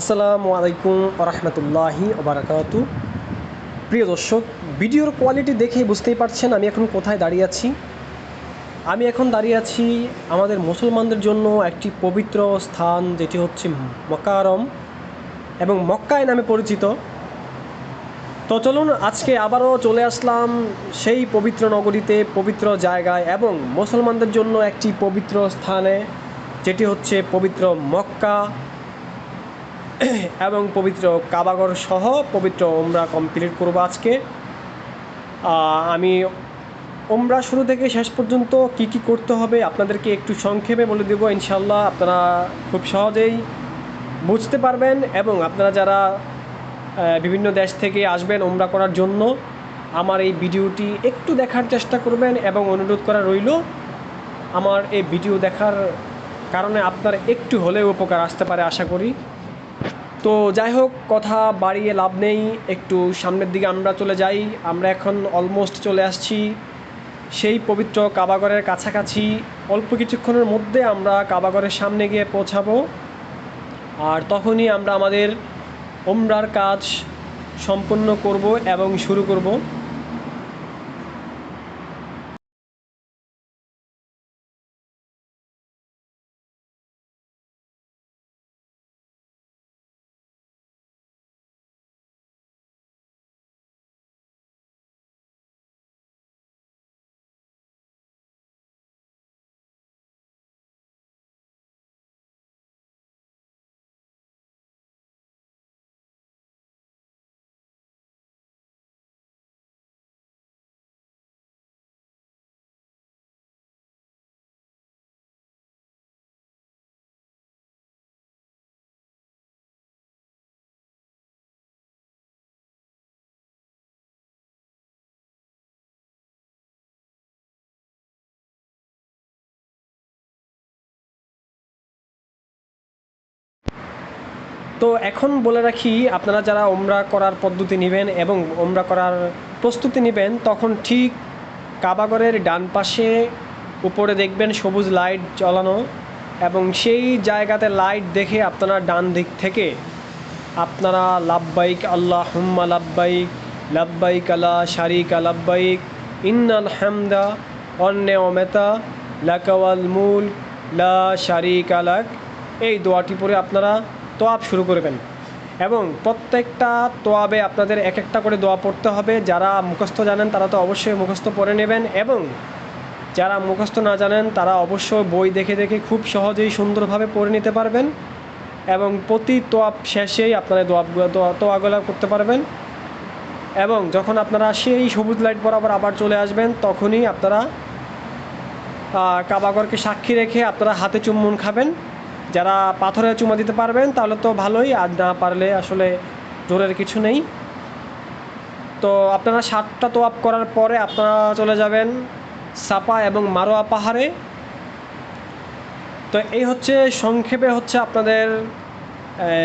আসসালামু আলাইকুম রহমতুল্লাহি ওবরাকাতু। প্রিয় দর্শক, ভিডিওর কোয়ালিটি দেখে বুঝতেই পারছেন আমি এখন কোথায় দাঁড়িয়ে আছি। আমি এখন দাঁড়িয়ে আছি আমাদের মুসলমানদের জন্য একটি পবিত্র স্থান, যেটি হচ্ছে মকারম এবং মক্কায় নামে পরিচিত। তো চলুন, আজকে আবারও চলে আসলাম সেই পবিত্র নগরীতে, পবিত্র জায়গায় এবং মুসলমানদের জন্য একটি পবিত্র স্থানে, যেটি হচ্ছে পবিত্র মক্কা। এবং পবিত্র কাবাগর সহ পবিত্র ওমরা কমপ্লিট করব আজকে। আমি ওমরা শুরু থেকে শেষ পর্যন্ত কি কি করতে হবে আপনাদেরকে একটু সংক্ষেপে বলে দেবো ইনশাল্লাহ আপনারা খুব সহজেই বুঝতে পারবেন এবং আপনারা যারা বিভিন্ন দেশ থেকে আসবেন ওমরা করার জন্য, আমার এই ভিডিওটি একটু দেখার চেষ্টা করবেন এবং অনুরোধ করা রইল, আমার এই ভিডিও দেখার কারণে আপনার একটু হলেও উপকার আসতে পারে আশা করি। তো যাই হোক, কথা বাড়িয়ে লাভ নেই। একটু সামনের দিকে আমরা চলে যাই। আমরা এখন অলমোস্ট চলে আসছি সেই পবিত্র কাবাগরের কাছাকাছি। অল্প কিছুক্ষণের মধ্যে আমরা কাবাগরের সামনে গিয়ে পৌঁছাবো। আর তখনই আমরা আমাদের ওমরার কাজ সম্পন্ন করব এবং শুরু করব। তো এখন বলে রাখি, আপনারা যারা ওমরা করার পদ্ধতি নেবেন এবং ওমরা করার প্রস্তুতি নেবেন, তখন ঠিক কাবাগরের ডান পাশে উপরে দেখবেন সবুজ লাইট জ্বালানো এবং সেই জায়গাতে লাইট দেখে আপনারা ডান দিক থেকে আপনারা লাভবাইক আল্লাহ হুম্মা লাভবাইক লাভবাইক আলা শারিক লাভবাইক ইন্নাল হামদা অন্য অমেতা লাকাওয়াল মূল লা শারিক আলাক এই দোয়াটি পরে আপনারা তোয়াব শুরু করবেন এবং প্রত্যেকটা তোয়াবে আপনাদের এক একটা করে দোয়া পড়তে হবে। যারা মুখস্থ জানেন তারা তো অবশ্যই মুখস্থ পড়ে নেবেন এবং যারা মুখস্থ না জানেন তারা অবশ্যই বই দেখে দেখে খুব সহজেই সুন্দরভাবে পড়ে নিতে পারবেন এবং প্রতি তোয়াব শেষেই আপনারা দোয়া তোয়াগুলো করতে পারবেন। এবং যখন আপনারা সেই সবুজ লাইট বরাবর আবার চলে আসবেন, তখনই আপনারা কাবাগরকে সাক্ষী রেখে আপনারা হাতে চুম্বন খাবেন। যারা পাথরে চুমা দিতে পারবেন, তাহলে তো ভালোই, আর না পারলে আসলে জোরের কিছু নেই। তো আপনারা সাতটা তোয়াপ করার পরে আপনারা চলে যাবেন সাপা এবং মারোয়া পাহাড়ে। তো এই হচ্ছে, সংক্ষেপে হচ্ছে আপনাদের,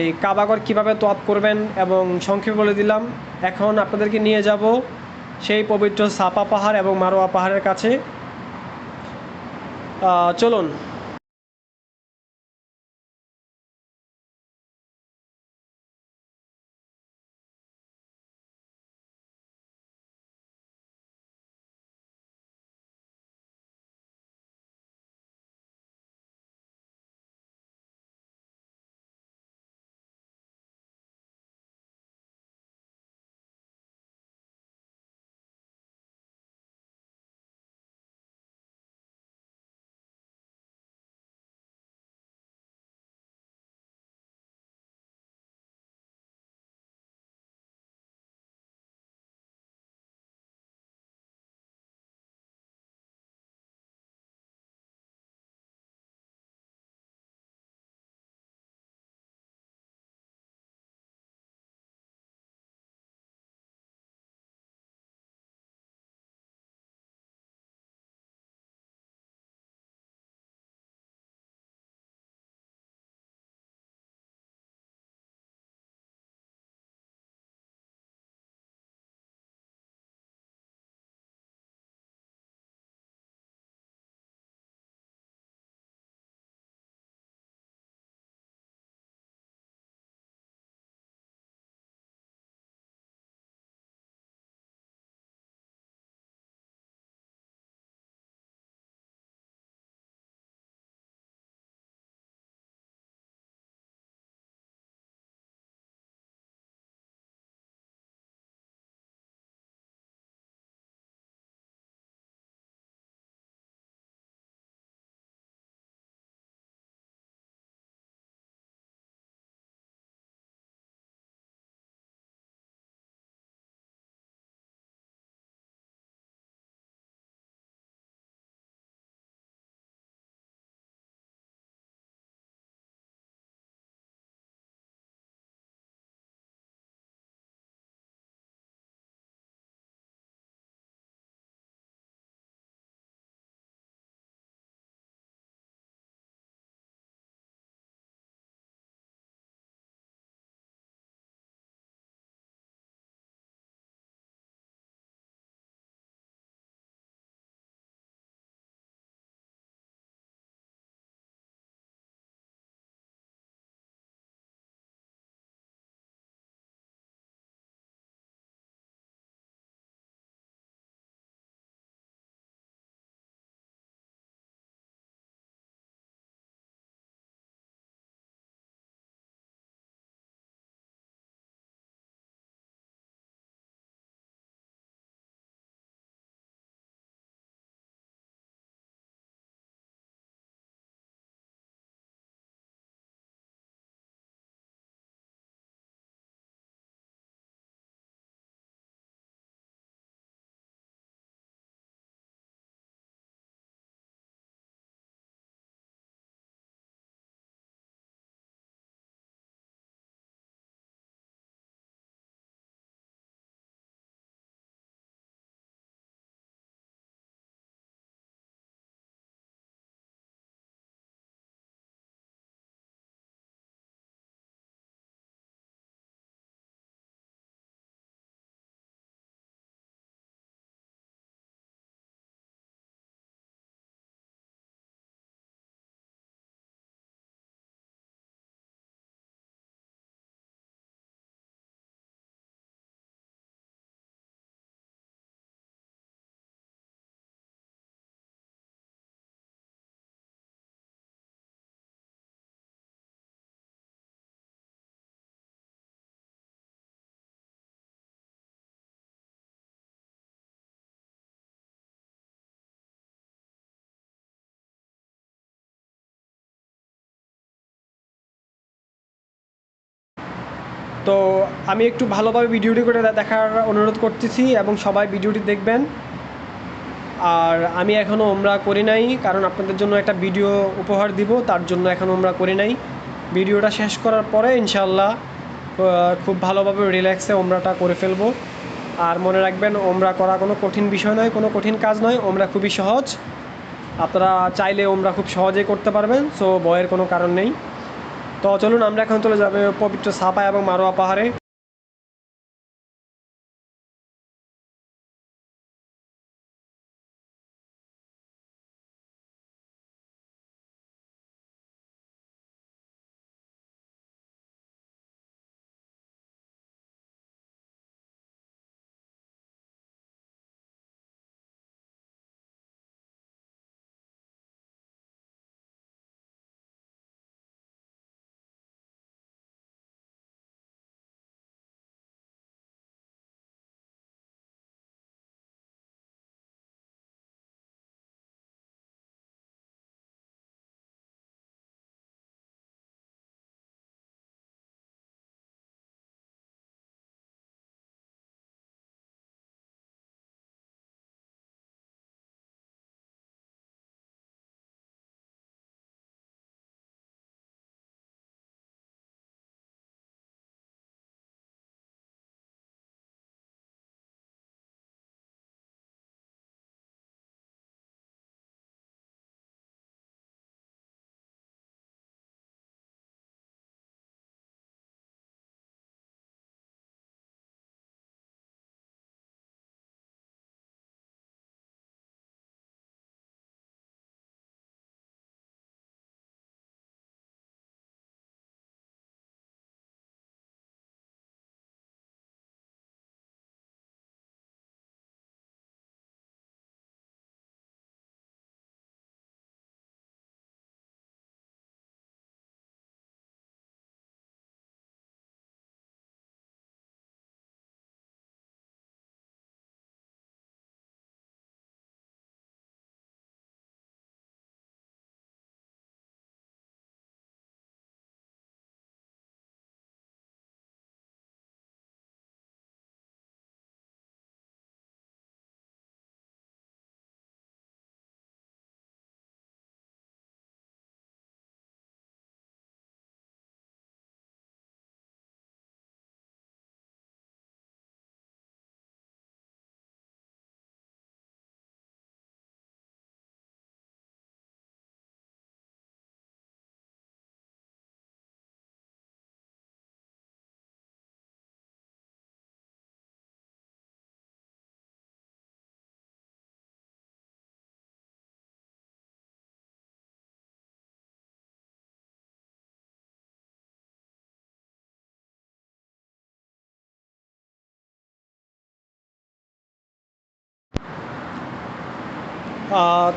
এই কাবাগর কীভাবে তোয়াপ করবেন এবং সংক্ষেপে বলে দিলাম, এখন আপনাদেরকে নিয়ে যাব সেই পবিত্র সাপা পাহাড় এবং মারোয়া পাহাড়ের কাছে। চলুন। তো আমি একটু ভালোভাবে ভিডিওটি করে দেখার অনুরোধ করতেছি এবং সবাই ভিডিওটি দেখবেন। আর আমি এখনও ওমরা করি নাই, কারণ আপনাদের জন্য একটা ভিডিও উপহার দিব, তার জন্য এখনও ওমরা করি নাই। ভিডিওটা শেষ করার পরে ইনশাল্লাহ খুব ভালোভাবে রিল্যাক্সে ওমরাটা করে ফেলব। আর মনে রাখবেন ওমরা করা কোনো কঠিন বিষয় নয়, কোনো কঠিন কাজ নয় ওমরা খুবই সহজ। আপনারা চাইলে ওমরা খুব সহজেই করতে পারবেন, সো ভয়ের কোনো কারণ নেই। তো চলুন আমরা এখন চলে যাবে পবিত্র সাপা এবং মারোয়া পাহাড়ে।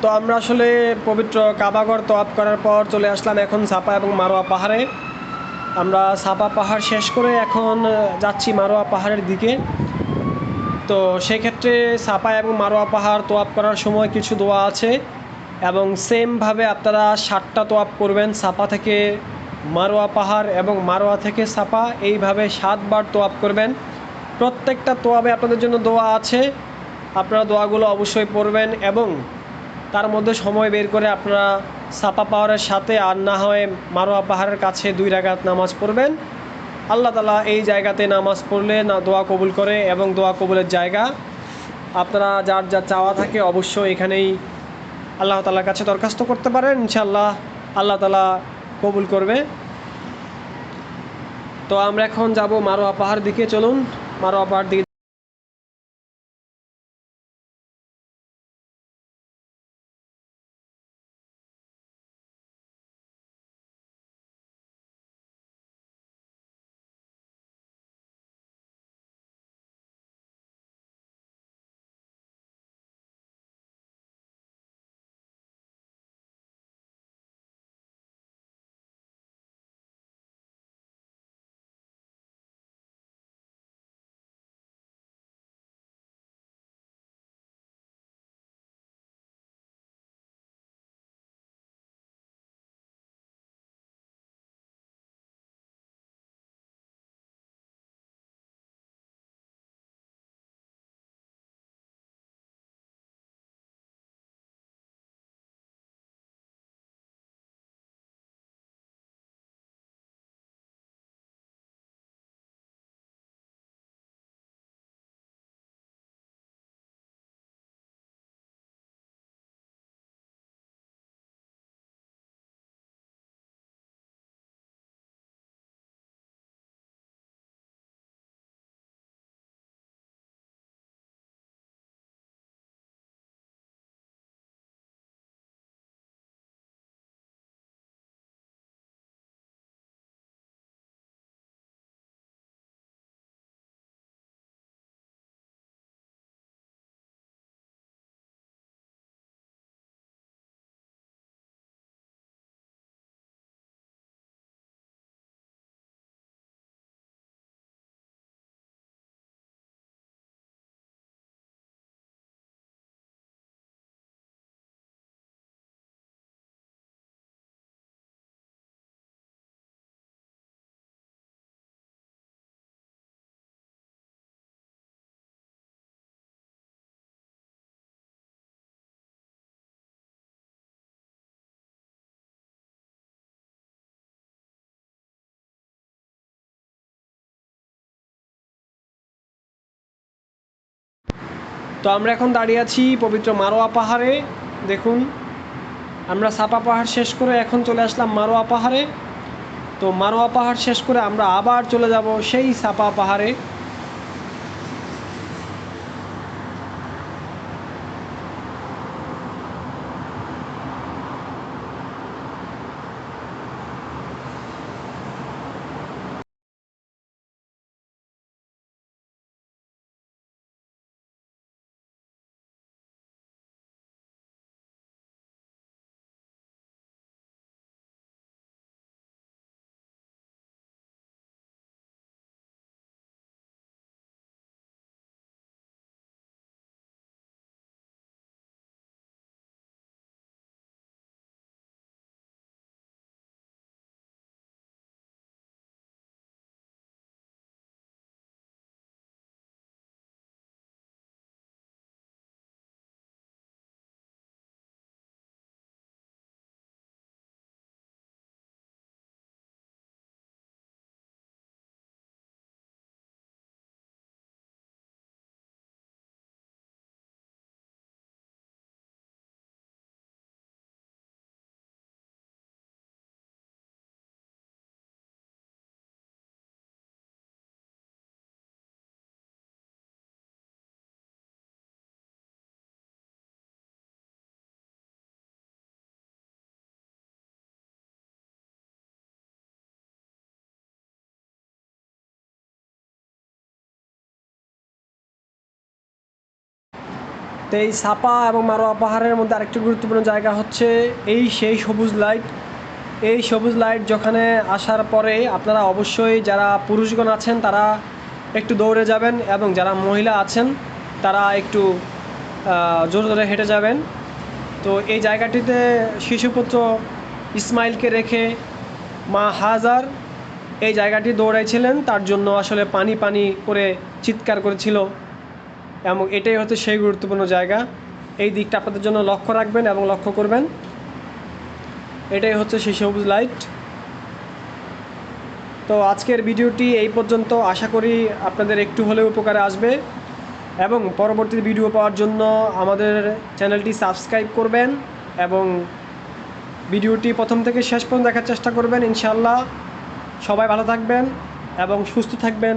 তো আমরা আসলে পবিত্র কাবাগর তোয়াপ করার পর চলে আসলাম এখন সাপা এবং মারোয়া পাহাড়ে। আমরা সাপা পাহাড় শেষ করে এখন যাচ্ছি মারোয়া পাহাড়ের দিকে। তো সেক্ষেত্রে সাপা এবং মারোয়া পাহাড় তোয়াপ করার সময় কিছু দোয়া আছে এবং সেমভাবে আপনারা সাতটা তোয়াপ করবেন, সাপা থেকে মারোয়া পাহাড় এবং মারোয়া থেকে সাপা। এইভাবে সাতবার তোয়াপ করবেন। প্রত্যেকটা তোয়াবে আপনাদের জন্য দোয়া আছে। আপনারা দোয়াগুলো অবশ্যই পড়বেন এবং তার মধ্যে সময় বের করে আপনারা সাপা পাহাড়ের সাথে আর না হয় মারোয়া পাহাড়ের কাছে দুই রাগাত নামাজ পড়বেন। আল্লাহ তালা এই জায়গাতে নামাজ পড়লে না দোয়া কবুল করে এবং দোয়া কবুলের জায়গা আপনারা যার যা চাওয়া থাকে অবশ্যই এখানেই আল্লাহ তালার কাছে দরখাস্ত করতে পারেন। ইনশাল্লাহ আল্লাহ তালা কবুল করবে। তো আমরা এখন যাব মারোয়া পাহাড় দিকে। চলুন মারোয়া পাহাড় দিকে তো আমরা এখন দাঁড়িয়ে আছি পবিত্র মারোয়া পাহাড়ে। দেখুন, আমরা সাপা পাহাড় শেষ করে এখন চলে আসলাম মারোয়া পাহাড়ে। তো মারোয়া পাহাড় শেষ করে আমরা আবার চলে যাব সেই সাপা পাহাড়ে। তো এই সাপা এবং মারোয়া পাহাড়ের মধ্যে আরেকটি গুরুত্বপূর্ণ জায়গা হচ্ছে এই সেই সবুজ লাইট। এই সবুজ লাইট যেখানে আসার পরে আপনারা অবশ্যই যারা পুরুষগণ আছেন, তারা একটু দৌড়ে যাবেন এবং যারা মহিলা আছেন, তারা একটু জোরে জোরে হেঁটে যাবেন। তো এই জায়গাটিতে শিশুপুত্র ইসমাইলকে রেখে মা হাজার এই জায়গাটি দৌড়াইছিলেন। তার জন্য আসলে পানি পানি করে চিৎকার করেছিল। এবং এটাই হচ্ছে সেই গুরুত্বপূর্ণ জায়গা। এই দিকটা আপনাদের জন্য লক্ষ্য রাখবেন এবং লক্ষ্য করবেন। এটাই হচ্ছে সেই সবুজ লাইট তো আজকের ভিডিওটি এই পর্যন্ত। আশা করি আপনাদের একটু হলেও উপকারে আসবে। এবং পরবর্তী ভিডিও পাওয়ার জন্য আমাদের চ্যানেলটি সাবস্ক্রাইব করবেন এবং ভিডিওটি প্রথম থেকে শেষ পর্যন্ত দেখার চেষ্টা করবেন ইনশাল্লাহ সবাই ভালো থাকবেন এবং সুস্থ থাকবেন।